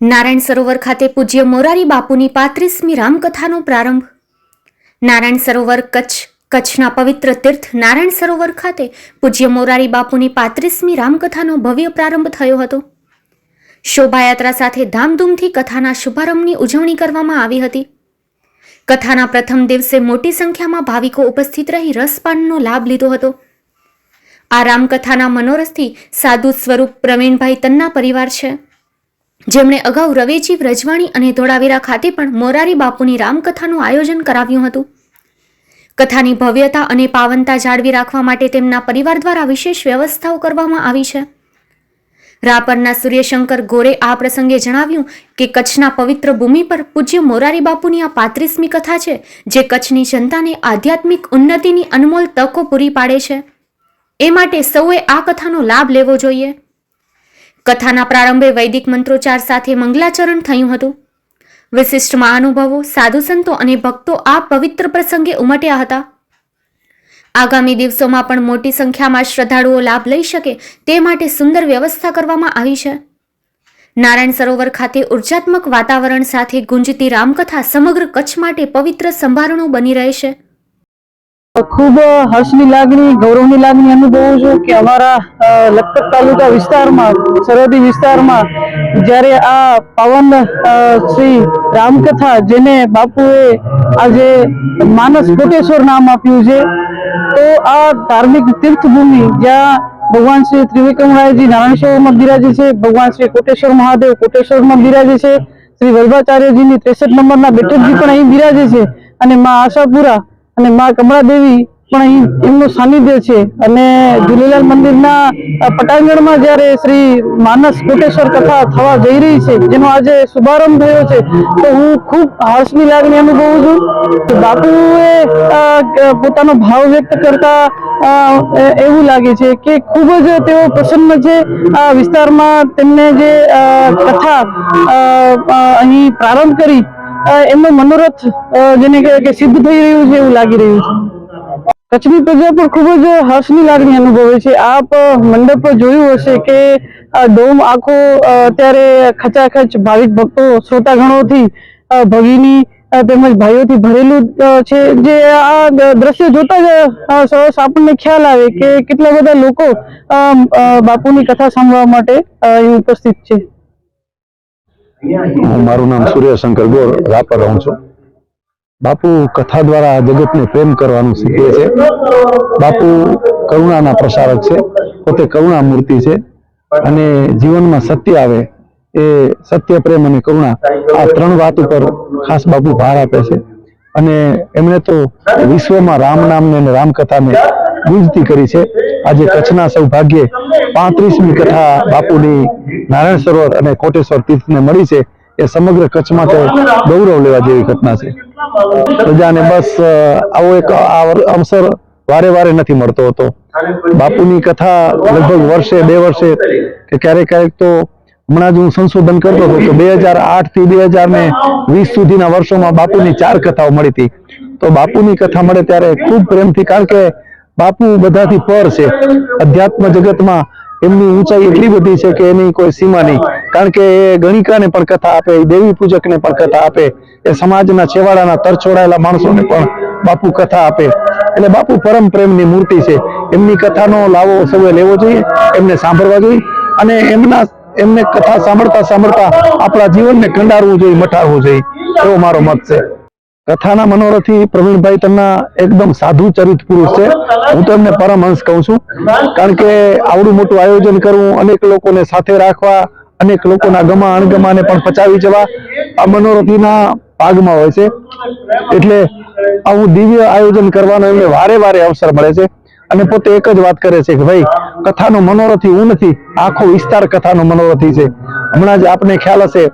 નારાયણ સરોવર ખાતે પૂજ્ય મોરારી બાપુની પાંત્રીસમી રામકથાનો પ્રારંભ. નારાયણ સરોવર કચ્છ, કચ્છના પવિત્ર તીર્થ નારાયણ સરોવર ખાતે પૂજ્ય મોરારી બાપુની પાંત્રીસમી રામકથાનો ભવ્ય પ્રારંભ થયો હતો. શોભાયાત્રા સાથે ધામધૂમથી કથાના શુભારંભની ઉજવણી કરવામાં આવી હતી. કથાના પ્રથમ દિવસે મોટી સંખ્યામાં ભાવિકો ઉપસ્થિત રહી રસપાનનો લાભ લીધો હતો. આ રામકથાના મનોરથથી સાધુ સ્વરૂપ પ્રવીણભાઈ તન્ના પરિવાર છે. જેમણે અગાઉ રવેચી, વ્રજવાણી અને ધોળાવીરા ખાતે પણ મોરારી બાપુની રામકથાનું આયોજન કરાવ્યું હતું. કથાની ભવ્યતા અને પાવનતા જાળવી રાખવા માટે તેમના પરિવાર દ્વારા વિશેષ વ્યવસ્થાઓ કરવામાં આવી છે. રાપરના સૂર્યશંકર ગોરે આ પ્રસંગે જણાવ્યું કે કચ્છના પવિત્ર ભૂમિ પર પૂજ્ય મોરારી બાપુની આ પાંત્રીસમી કથા છે, જે કચ્છની જનતાને આધ્યાત્મિક ઉન્નતિની અનમોલ તકો પૂરી પાડે છે. એ માટે સૌએ આ કથાનો લાભ લેવો જોઈએ. કથાના પ્રારંભે વૈદિક મંત્રોચ્ચાર સાથે મંગલાચરણ થયું હતું. વિશિષ્ટ મહાનુભાવો, સાધુ સંતો અને ભક્તો આ પવિત્ર પ્રસંગે ઉમટ્યા હતા. આગામી દિવસોમાં પણ મોટી સંખ્યામાં શ્રદ્ધાળુઓ લાભ લઈ શકે તે માટે સુંદર વ્યવસ્થા કરવામાં આવી છે. નારાયણ સરોવર ખાતે ઉર્જાત્મક વાતાવરણ સાથે ગુંજતી રામકથા સમગ્ર કચ્છ માટે પવિત્ર સંભારણો બની રહેશે. ખૂબ હર્ષની લાગણી, ગૌરવની લાગણી અનુભવું છું કે અમારા લખપત તાલુકા વિસ્તારમાં, સરહદી વિસ્તારમાં જ્યારે આ પવન શ્રી રામકથા જેને બાપુએ આજે માનસ કોટેશ્વર નામ આપ્યું છે, તો આ ધાર્મિક તીર્થભૂમિ જ્યાં ભગવાન શ્રી ત્રિવિક્રમરાયજી નારાયણ સરોવરમાં બિરાજે છે, ભગવાન શ્રી કોટેશ્વર મહાદેવ કોટેશ્વરમાં બિરાજે છે, શ્રી વલ્ભાચાર્યજીની ત્રેસઠ નંબરના બેઠકજી પણ અહીં બિરાજે છે અને મા આશાપુરા અને મા કમળાદેવી પણ અહીં એમનું સાનિધ્ય છે. અને ઝૂલેલાલ મંદિરના પટાંગણમાં જ્યારે શ્રી માનસ કોટેશ્વર કથા થવા જઈ રહી છે, જેનો આજે શુભારંભ થયો છે, તો હું ખૂબ હર્ષની લાગણી અનુભવું છું બાપુએ પોતાનો ભાવ વ્યક્ત કરતા એવું લાગે છે કે ખૂબ જ તેઓ પ્રસન્ન છે આ વિસ્તારમાં તેમને જે કથા અહીં પ્રારંભ કરી એમનો મનોરથ જેને કહેવાય કે સિદ્ધ થઈ રહ્યું છે એવું લાગી રહ્યું છે. કચ્છની પ્રજા પણ ખૂબ જ હર્ષની લાગણી અનુભવે છે. આપ મંડપ જોયું હશે કે ડોમ આખો અત્યારે ખચાખચ ભાવિક ભક્તો, શ્રોતાગણોથી ભગીની તેમજ ભાઈઓથી ભરેલું છે. જે આ દ્રશ્ય જોતા જ સરસ આપણને ખ્યાલ આવે કે કેટલા બધા લોકો બાપુની કથા સાંભળવા માટે અહીં ઉપસ્થિત છે. હું મારું નામ સૂર્યશંકર ગોર, રાપર રહું છું. બાપુ કથા દ્વારા જગતને પ્રેમ કરવાનું શીખવે છે. બાપુ કરુણાના પ્રસારક છે. પોતે કરુણા મૂર્તિ છે. અને જીવનમાં સત્ય આવે એ સત્ય, પ્રેમ અને કરુણા આ ત્રણ વાત ઉપર ખાસ બાપુ ભાર આપે છે. અને એમણે તો વિશ્વમાં રામ નામને અને રામકથાને ગુંજતી કરી છે. આજે કચ્છના સૌભાગ્યે પાંત્રીસમી કથા બાપુની નારાયણ સરોવર અને કોટેશ્વર તીર્થને મળી છે. એ સમગ્ર કચ્છ માટે ગૌરવ લેવા જેવી ઘટના છે. પ્રજાને બસ આવો એક અવસર વારે વારે નથી મળતો હતો. બાપુની કથા લગભગ વર્ષે, બે વર્ષે કે ક્યારેક ક્યારેક તો હમણાં જ હું સંશોધન કરતો હતો તો બે હજાર આઠથી બે હજાર ને વીસ સુધીના વર્ષોમાં બાપુની ચાર કથાઓ મળી હતી. તો બાપુની કથા મળે ત્યારે ખૂબ પ્રેમથી, કારણ કે બાપુ બધાથી પર છે. અધ્યાત્મ જગતમાં એમની ઊંચાઈ એટલી બધી છે કે એની કોઈ સીમા નહીં. કારણ કે એ ગણિકાને પણ કથા આપે દેવી પૂજકને પણ કથા આપે, એ સમાજના છેવાડાના તરછોડાયેલા માણસોને પણ બાપુ કથા આપે. એટલે બાપુ પરમ પ્રેમની મૂર્તિ છે. એમની કથાનો લાવો સૌએ લેવો જોઈએ, એમને સાંભળવા જોઈએ અને એમના એમને કથા સાંભળતા સાંભળતા આપણા જીવનને કંડારવું જોઈએ મટાડવું જોઈએ. એવો મારો મત છે. કથાના મનોરથી પ્રવીણભાઈ તમના એકદમ સાધુ ચરિત પુરુષ છે. હું તો એમને પરમહંસ કહું છું. કારણ કે આવડું મોટું આયોજન કરવું, અનેક લોકોને સાથે રાખવા, અનેક લોકોના ગમા, અણગમાને પણ પચાવી જવા આ મનોરથીના ભાગમાં હોય છે. એટલે આવું દિવ્ય આયોજન કરવાનો એમને વારે વારે અવસર મળે છે. અને પોતે એક જ વાત કરે છે કે ભાઈ, કથાનો મનોરથી હું નથી, આખો વિસ્તાર કથાનો મનોરથી છે. હમણાં જ આપને ખ્યાલ હશે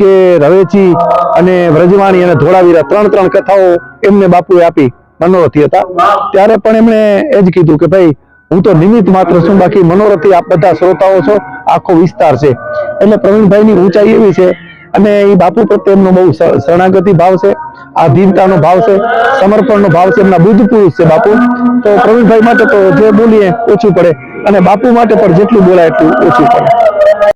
કે રવેચી અને વ્રજવાણી અને ધોળાવીરા ત્રણ ત્રણ કથાઓ એમને બાપુએ આપી મનોરથી હતા. ત્યારે પણ એમણે એ જ કીધું કે ભાઈ, હું તો નિમિત્ત માત્ર છું, બાકી મનોરથી આપ બધા શ્રોતાઓ છો, આખો વિસ્તાર છે. એટલે પ્રવીણભાઈની ઊંચાઈ એવી છે અને એ બાપુ પ્રત્યે એમનો બહુ શરણાગતિ ભાવ છે, આધીનતાનો ભાવ છે, સમર્પણનો ભાવ છે, એમના બુદ્ધ પુરુષ છે બાપુ. તો પ્રવીણભાઈ માટે તો જે બોલીએ ઓછું પડે અને બાપુ માટે પણ જેટલું બોલાય એટલું ઓછું પડે.